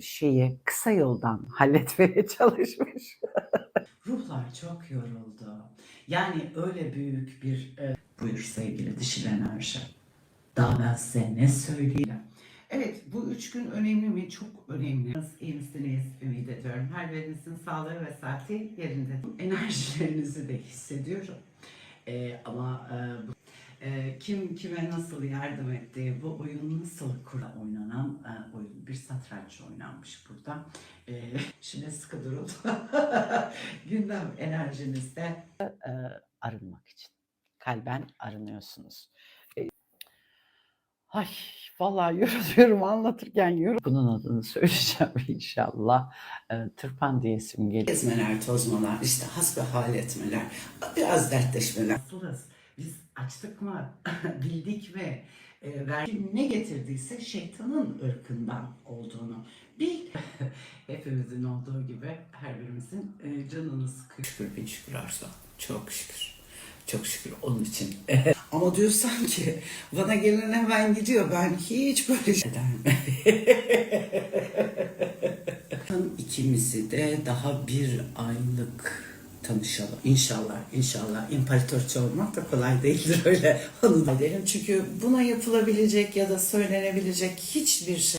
şeyi kısa yoldan halletmeye çalışmış. Ruhlar çok yoruldu. Yani öyle büyük bir... E, buyur sevgili dişil enerji. Daha ben size ne söyleyeyim? Evet bu üç gün önemli mi? Çok önemli. İyi misiniz? Ümit ediyorum. Her birinizin sağlığı ve saati yerinde. Enerjilerinizi de hissediyorum. E, ama e, bu e, kim kime nasıl yardım etti, bu oyun nasıl kura oynanan e, oyun. Bir satranç oynanmış burada. E, şimdi sıkı durun. Gündem enerjinizde Ee, arınmak için. Kalben arınıyorsunuz. Ee, Ay vallahi yoruluyorum anlatırken yorum. Bunun adını söyleyeceğim inşallah. Ee, tırpan diyesim geliyor. gezmeler, tozmalar, işte hasbihal etmeler, biraz dertleşmeler. Nasılız? Biz açtık mı, bildik ve e, ver- ne getirdiyse şeytanın ırkından olduğunu bil. Hepimizin olduğu gibi her birimizin e, canını sıkıyor. Şükür bin şükür Arzu. Çok şükür. Çok şükür onun için. Ama diyorsan ki bana gelen hemen gidiyor. Ben hiç böyle şey. İkimizi de daha bir aylık tanışalım. İnşallah, inşallah. İmparatorça olmak da kolay değildir öyle. Onu da derim. Çünkü buna yapılabilecek ya da söylenebilecek hiçbir şey